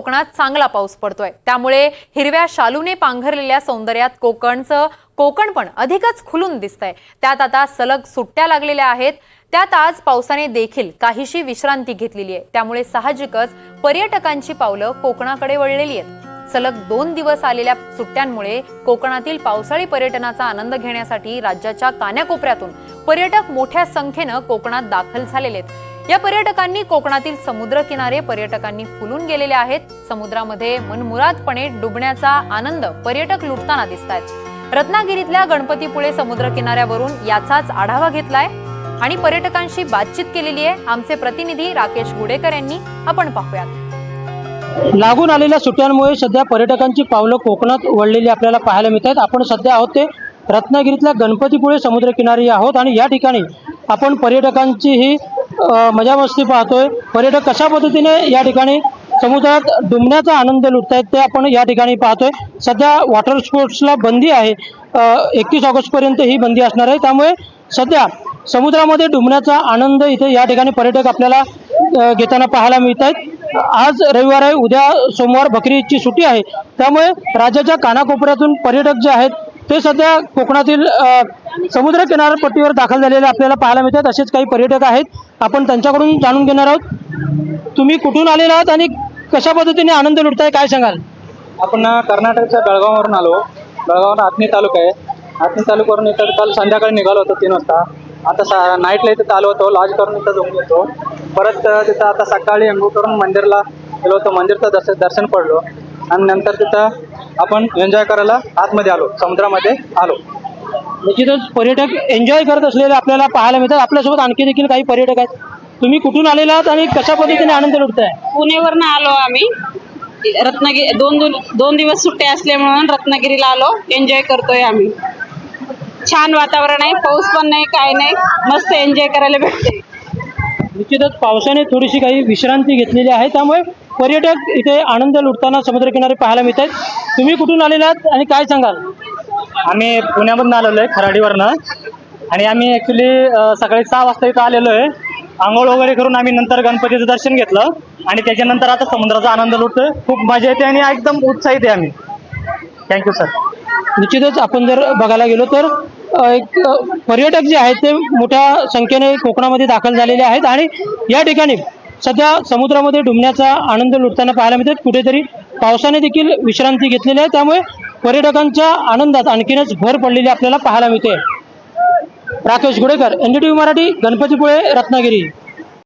कोकणात चांगला पाऊस पडतोय. त्यामुळे हिरव्या शालूने पांघरलेल्या सौंदर्यात कोकणचं कोकण पण अधिकच खुलून दिसतंय. त्यात आता सलग सुट्ट्या लागलेल्या आहेत. त्यात आज पावसाने देखील काहीशी विश्रांती घेतलेली आहे. त्यामुळे साहजिकच पर्यटकांची पावलं कोकणाकडे वळलेली आहेत. सलग दोन दिवस आलेल्या सुट्ट्यांमुळे कोकणातील पावसाळी पर्यटनाचा आनंद घेण्यासाठी राज्याच्या कान्याकोपऱ्यातून पर्यटक मोठ्या संख्येनं कोकणात दाखल झालेले आहेत. या पर्यटकांनी कोकणातील समुद्र किनारे पर्यटकांनी फुलून गेलेले आहेत. समुद्रामध्ये मनमुरादपणे डुबण्याचा आनंद पर्यटक लुटताना दिसत आहेत रत्नागिरीतल्या गणपतीपुळे समुद्र किनाऱ्यावरून याचाच आढावा घेतलाय आणि पर्यटकांशी बातचीत केलेली आहे आमचे प्रतिनिधी राकेश गुडेकर यांनी. आपण पाहूयात. लागून आलेल्या सुट्ट्यांमुळे सध्या पर्यटकांची पावलं कोकणात वळलेली आपल्याला पाहायला मिळत आहेत आपण सध्या आहोत ते रत्नागिरीतल्या गणपतीपुळे समुद्रकिनारी आहोत आणि या ठिकाणी आपण पर्यटकांची ही मजा मस्ती पाहतोय. पर्यटक कशा पद्धतीने या ठिकाणी समुद्रात डुंबण्याचा आनंद लुटतायत ते आपण या ठिकाणी पाहतोय. सध्या वॉटर स्पोर्ट्सला बंदी आहे. एकतीस ऑगस्टपर्यंत ही बंदी असणार आहे. त्यामुळे सध्या समुद्रामध्ये डुंबण्याचा आनंद इथे या ठिकाणी पर्यटक आपल्याला घेताना पाहायला मिळत आहेत आज रविवार आहे. उद्या सोमवार बकरी ईदची सुट्टी आहे. त्यामुळे राज्याच्या कानाकोपऱ्यातून पर्यटक जे आहेत ते सध्या कोकणातील समुद्र किनारपट्टीवर दाखल झालेले आपल्याला पाहायला मिळतात. असेच काही पर्यटक आहेत. आपण त्यांच्याकडून जाणून घेणार आहोत. तुम्ही कुठून आलेला आहात आणि कशा पद्धतीने आनंद लुटताय काय सांगाल? आपण कर्नाटकच्या बेळगाववरून आलो. बेळगावला आत्मी तालुका आहे. आत्मी तालुक्यावरून इथं काल संध्याकाळी निघालो होतो तीन वाजता. आता सा नाईटला इथं आलो होतो लॉज करून इथं जमून होतो परत तिथं आता सकाळी अंघोळ करून मंदिरला गेलो होतो. मंदिरचं दर्शन दर्शन पडलो. आणि नंतर तिथं आपण एन्जॉय करायला आतमध्ये आलो समुद्रामध्ये आलो. निश्चितच पर्यटक एन्जॉय करत असलेले आपल्याला पाहायला मिळतात आपल्यासोबत आणखी देखील काही पर्यटक आहेत. तुम्ही कुठून आलेला आहात आणि कशा पद्धतीने आनंद लुटताय? पुणेवरनं आलो आम्ही. रत्नागिरी दोन दोन दोन दिवस सुट्ट्या असल्यामुळे रत्नागिरीला आलो. एन्जॉय करतोय आम्ही. छान वातावरण आहे पाऊस पण नाही काय नाही. मस्त एन्जॉय करायला भेटते निश्चितच पावसाने थोडीशी काही विश्रांती घेतलेली आहे त्यामुळे पर्यटक इथे आनंद लुटताना समुद्रकिनारे पाहायला मिळत आहेत तुम्ही कुठून आलेला आहात आणि काय सांगाल? आम्ही पुण्यामधून आलेलो आहे खराडीवरनं. आणि आम्ही ॲक्च्युली सकाळी सहा वाजता इथं आलेलो आहे. आंघोळ वगैरे करून आम्ही नंतर गणपतीचं दर्शन घेतलं. आणि त्याच्यानंतर आता समुद्राचा आनंद लुटतोय. खूप मजा येते आणि एकदम उत्साहित आहे आम्ही. थँक्यू सर निश्चितच आपण जर बघायला गेलो तर एक पर्यटक जे आहेत ते मोठ्या संख्येने कोकणामध्ये दाखल झालेले आहेत. आणि या ठिकाणी सध्या समुद्रामध्ये डुंबण्याचा आनंद लुटताना पाहायला मिळतात. कुठेतरी पावसाने देखील विश्रांती घेतलेली आहे. त्यामुळे पर्यटकांच्या आनंदात आणखीनच भर पडलेली आपल्याला पाहायला मिळते. राकेश गुडेकर एनडीटीव्ही मराठी गणपतीपुळे रत्नागिरी.